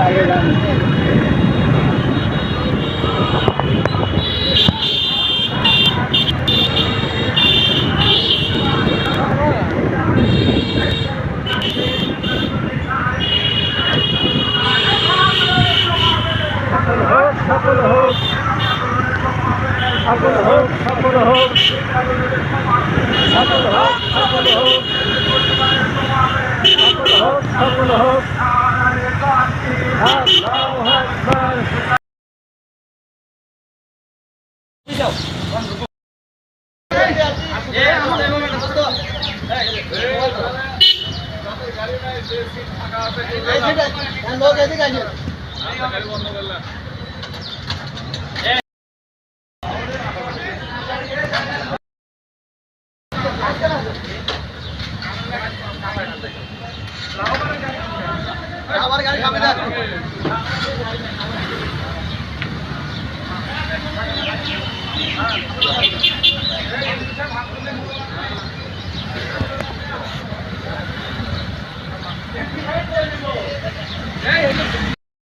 আগে গান সফল হোক সফল হোক সফল হোক আমার গাড়ি খাবে না। Ah, não, não, não.